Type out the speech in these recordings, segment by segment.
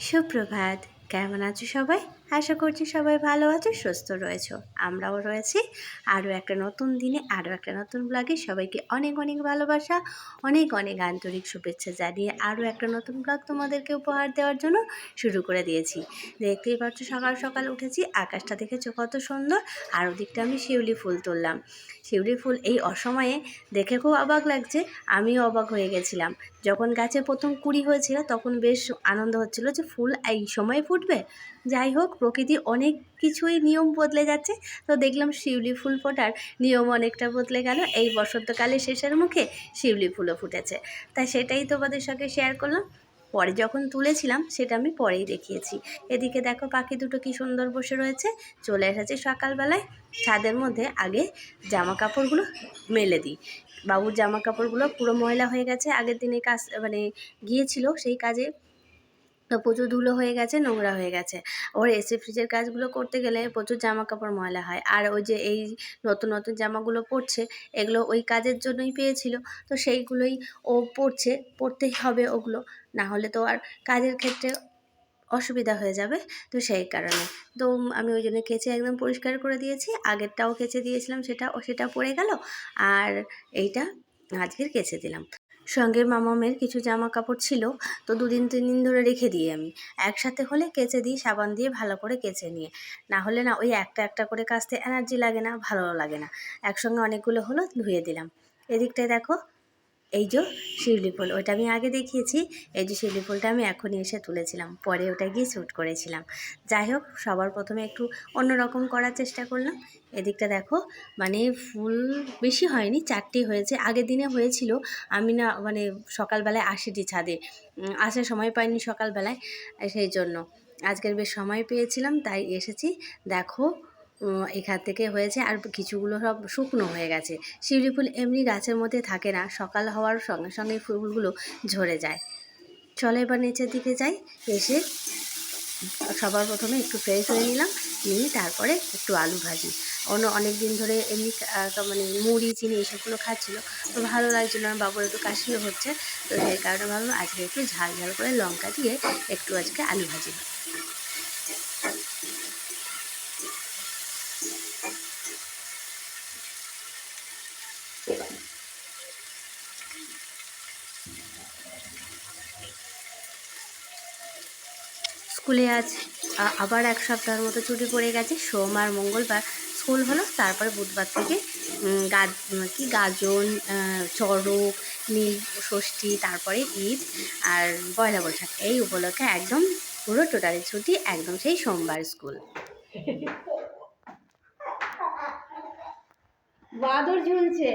সুপ্রভাত। কেমন আছো সবাই? আশা করছি সবাই ভালো আছো, সুস্থ রয়েছো। আমরাও রয়েছি। আরও একটা নতুন দিনে, আরও একটা নতুন ব্লগে সবাইকে অনেক অনেক ভালোবাসা, অনেক অনেক আন্তরিক শুভেচ্ছা জানিয়ে আরও একটা নতুন ব্লগ তোমাদেরকে উপহার দেওয়ার জন্য শুরু করে দিয়েছি। দেখতেই পাচ্ছ, সকাল সকাল উঠেছি, আকাশটা দেখেছ কত সুন্দর, আর ওদিকটা আমি শিউলি ফুল তুললাম। শিউলি ফুল এই অসময়ে দেখে খুব অবাক লাগছে, আমিও অবাক হয়ে গেছিলাম। যখন গাছে প্রথম কুড়ি হয়েছিল, তখন বেশ আনন্দ হচ্ছিল যে ফুল এই সময় ফুটবে। যাই হোক প্রকৃতি অনেক কিছুই নিয়ম বদলে যাচ্ছে। তো দেখলাম শিউলি ফুল ফোটার নিয়ম অনেকটা বদলে গেল। এই বসন্তকালে শেষের মুখে শিউলি ফুলও ফুটেছে। তাই সেটাই তোমাদের সঙ্গে শেয়ার করলাম। পরে যখন তুলেছিলাম, সেটা আমি পরেই দেখিয়েছি। এদিকে দেখো পাখি দুটো কি সুন্দর বসে রয়েছে। চলে এসেছে সকালবেলায়। ছাদের মধ্যে আগে জামা কাপড়গুলো মেলে দিই। বাবুর জামা কাপড়গুলো পুরো ময়লা হয়ে গেছে। আগের দিনে কাজ মানে গিয়েছিল সেই কাজে। প্রচুর ধুলো হয়ে গেছে, নোংরা হয়ে গেছে। ওর এসি ফ্রিজের কাজগুলো করতে গেলে প্রচুর জামা কাপড় ময়লা হয়। আর ওই যে এই নতুন নতুন জামাগুলো পরছে, এগুলো ওই কাজের জন্যই পেয়েছিল। তো সেইগুলোই ও পরছে, পরতেই হবে ওগুলো। না হলে তো আর কাজের ক্ষেত্রে অসুবিধা হয়ে যাবে, তো সেই কারণে। তো আমি ওই জন্য কেচে একদম পরিষ্কার করে দিয়েছি। আগেরটাও কেচে দিয়েছিলাম, সেটা ও সেটা পড়ে গেল। আর এইটা আজকের কেচে দিলাম। সঙ্গে মামামের কিছু জামা কাপড় ছিল, তো দুদিন তিন দিন ধরে রেখে দিই আমি। একসাথে হলে কেচে দিই, সাবান দিয়ে ভালো করে কেচে নিয়ে। না হলে না, ওই একটা একটা করে কাচতে এনার্জি লাগে না, ভালো লাগে না। একসঙ্গে অনেকগুলো হলো ধুয়ে দিলাম। এদিকটায় দেখো এই যে শিউলি ফুল ওটা আমি আগে দেখিয়েছি। এই যে শিউলি ফুলটা আমি এখনই এসে তুলেছিলাম, পরে ওটা গিয়ে শ্যুট করেছিলাম। যাই হোক, সবার প্রথমে একটু অন্যরকম করার চেষ্টা করলাম। এদিকটা দেখো মানে ফুল বেশি হয়নি, চারটি হয়েছে। আগের দিনে হয়েছিল, আমি না মানে সকালবেলায় আসিটি ছাদে। আসার সময় পাইনি সকালবেলায়, সেই জন্য। আজকের বেশ সময় পেয়েছিলাম, তাই এসেছি। দেখো এখান থেকে হয়েছে আর কিছুগুলো সব শুকনো হয়ে গেছে। শিউলি ফুল এমনি গাছের মধ্যে থাকে না, সকাল হওয়ার সঙ্গে সঙ্গে ফুলগুলো ঝরে যায়। চলে এবার নিচের দিকে যাই, এসে সবার প্রথমে একটু ফ্রেশ হয়ে নিলাম, নিয়ে তারপরে একটু আলু ভাজি। অন্য অনেক দিন ধরে এমনি মানে মুড়ি, চিনি এসবগুলো খাচ্ছিল, তো ভালো লাগছিল আমার বাবুর একটু কাশিও হচ্ছে, তো সেই কারণে ভাবলাম আজকে একটু ঝাল ঝাল করে লঙ্কা দিয়ে একটু আজকে আলু ভাজি। স্কুলে আজ আবার এক সপ্তাহের মতো ছুটি পড়ে গেছে। সোম আর মঙ্গলবার স্কুল হলো, তারপরে বুধবার থেকে গা কি গাজন চড়ক, নীল, ষষ্ঠী, তারপরে ঈদ আর পয়লা বৈশাখ। এই উপলক্ষে একদম পুরো টোটালি ছুটি, একদম সেই সোমবার স্কুল। বাদর ঝুলছে।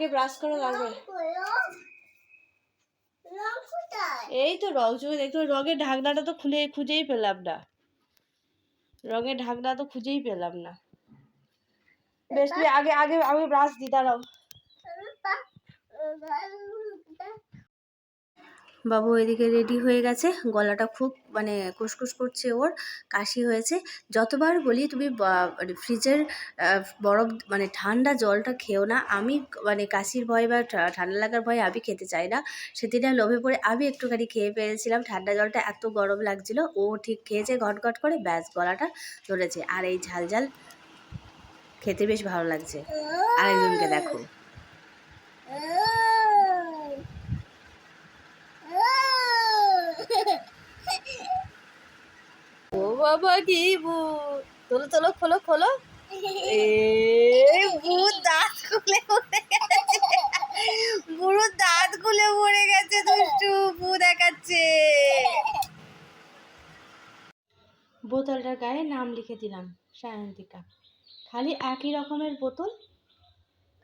আগে ব্রাশ করে লাগবে এই তো রং চোখে দেখতে রঙের ঢাকনাটা তো খুলে, খুঁজেই পেলাম না। রঙের ঢাকনা তো খুঁজেই পেলাম না। বেশ আগে আগে আমি ব্রাশ দিই দাঁড়াও। বাবু এদিকে রেডি হয়ে গেছে। গলাটা খুব মানে কুসকুস করছে ওর, কাশি হয়েছে। যতবার বলি তুমি মানে ফ্রিজের বরফ মানে ঠান্ডা জলটা খেও না। আমি মানে কাশির ভয় বা ঠান্ডা লাগার ভয়ে আমি খেতে চাই না। সেদিন লোভে পড়ে আমি একটুখানি খেয়ে পেরেছিলাম ঠান্ডা জলটা এত গরম লাগছিল, ও ঠিক খেয়েছে ঘট ঘট করে ব্যাস গলাটা ধরেছে। আর এই ঝাল ঝাল খেতে বেশ ভালো লাগছে। আরেকজনকে দেখো। বাবা কি ভূত? তোলো তোলো খোলো খোলো। এ ভূত দাঁত খুলে পড়ে গেছে। বুড়ো দাঁত খুলে পড়ে গেছে দুষ্টু। ভূত দেখাচ্ছে। বোতলটার গায়ে নাম লিখে দিলাম সায়ন্তিকা। খালি একই রকমের বোতল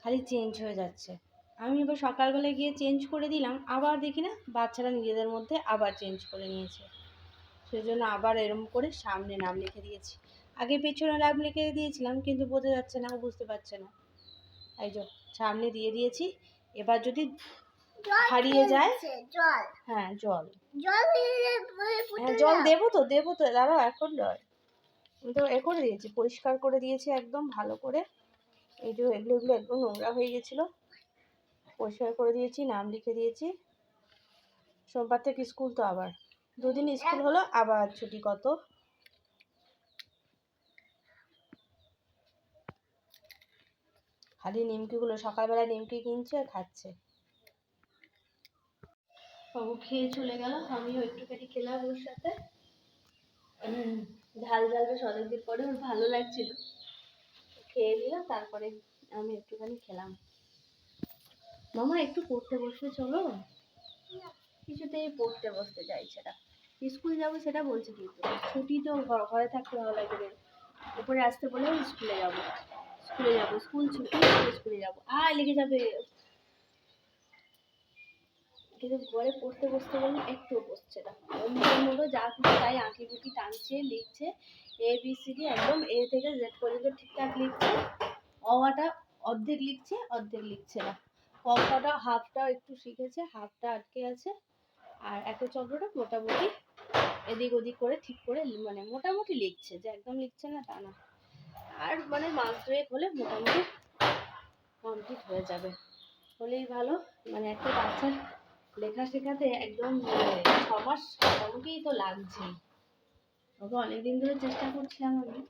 খালি চেঞ্জ হয়ে যাচ্ছে। আমি এবার সকালবেলায় গিয়ে চেঞ্জ করে দিলাম আবার দেখি না বাচ্চারা নিজেদের মধ্যে আবার চেঞ্জ করে নিয়েছে। সেই জন্য আবার এরম করে সামনে নাম লিখে দিয়েছি। আগে পেছনে নাম লিখে দিয়েছিলাম কিন্তু বোঝা যাচ্ছে না ও বুঝতে পারছে না। এই যে সামনে দিয়ে দিয়েছি। এবার যদি হারিয়ে যায় জল। হ্যাঁ জল। জল হ্যাঁ জল দেবো তো দেবো তো দাঁড়াও এখন নয়। আমি তো এ করে দিয়েছি পরিষ্কার করে দিয়েছি একদম ভালো করে। এই যে এগুলো এগুলো একদম নোংরা হয়ে গেছিল। পরিষ্কার করে দিয়েছি নাম লিখে দিয়েছি। সোমবার থেকে স্কুল তো আবার। দুদিন স্কুল হলো, আবার ছুটি কত? খালি নিমকিগুলো, সকালবেলা নিমকি কিনছে আর খাচ্ছে। বাবু খেয়ে চলে গেল, আমিও একটুখানি খেলাম ওর সাথে। ঝাল ঝাল বেশ অনেকদিন পরে, ওর ভালো লাগছিল। খেয়ে নিলাম তারপরে আমি একটুখানি খেলাম। মামা, একটু পড়তে বসে, চলো। কিছুতেই পড়তে বসতে চাইছে না। স্কুল যাব সেটা বলছে কিন্তু। ছুটি তো ঘরে থাকতে ভালো লাগে না। উপরে আসতে বলে স্কুলে যাব। স্কুলে যাব, স্কুল ছুটি, স্কুলে যাব। আয় লেগে যাবে। কিন্তু ঘরে পড়তে বসতে বললে একটু বসছে না। অন্যের মতো যা কিছু তাই আঁকি বুকি টানছে, লিখছে। এ বি সি ডি একদম এ থেকে জেড পর্যন্ত ঠিকঠাক লিখছে। অওয়াটা অর্ধেক লিখছে অর্ধেক লিখছে না। কটা হাফটা একটু শিখেছে, হাফটা আটকে আছে। আর একটা চক্রটা মোটামুটি এদিক ওদিক করে ঠিক করে মানে মোটামুটি লিখছে, যে একদম লিখছে না তা না। আর মানে মাস দুয়েক হলে মোটামুটি কমপ্লিট হয়ে যাবে। হলেই ভালো মানে একটা বাচ্চার লেখা শেখাতে একদম মানে ছ মাস মোটামুটি তো লাগছেই। ওকে অনেকদিন ধরে চেষ্টা করছিলাম আমি।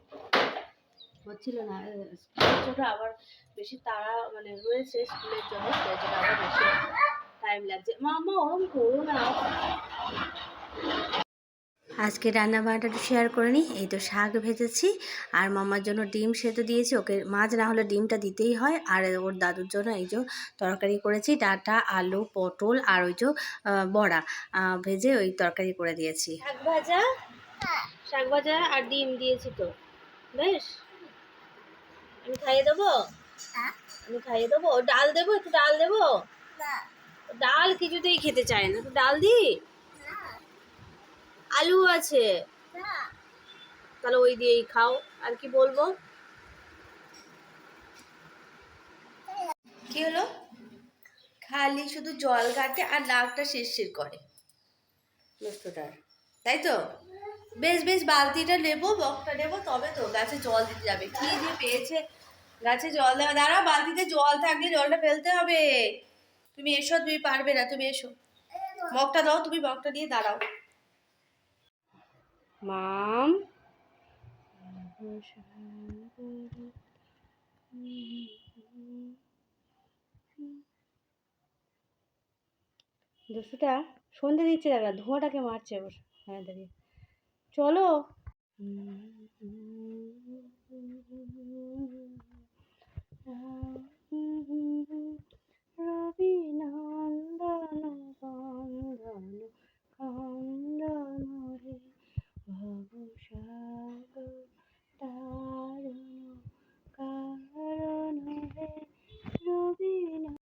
হচ্ছিল না স্কুলের জন্য আবার বেশি তাড়া মানে রয়েছে স্কুলের জন্য আবার বেশি টাইম লাগছে। মামা ওরম করো না। আজকে রান্না বান্নাটা একটু শেয়ার করে নিই এই তো শাক ভেজেছি আর মামার জন্য ডিম সেদ্ধ দিয়েছি। ওকে মাছ না হলে ডিমটা দিতেই হয় আর ওর দাদুর জন্য এই যে তরকারি করেছি ডাঁটা আলু পটল আর ওই যে বড়া ভেজে ওই তরকারি করে দিয়েছি। শাক ভাজা? শাক ভাজা আর ডিম দিয়েছি তো। বেশ। আমি খাইয়ে দেবো? আমি খাইয়ে দেবো? ডাল দেবো? একটু ডাল দেবো? ডাল কিছুতেই খেতে চায় না। একটু ডাল দি আলু আছে। তাহলে ওই দিয়েই খাও। আর কি বলব? কি হলো? খালি শুধু জল ঘাটে আর নাকটা শিরশির করে। দুষ্টটার তাই তো? বেশ বেশ বালতিটা নেব বকটা নেব তবে তো গাছে জল দিতে যাবে। কি যে পেয়েছে গাছে জল দেওয়া। দাঁড়া বালতিতে জল থাকলে জলটা ফেলতে হবে। তুমি এসো, তুমি পারবে না, তুমি এসো। মগটা দাও, তুমি মগটা দিয়ে দাঁড়াও। মাম? দুশোটা সন্ধে দিচ্ছে দাঁড়া ধোঁয়াটাকে মারছে ওর হ্যাঁ দাঁড়িয়ে। চলো।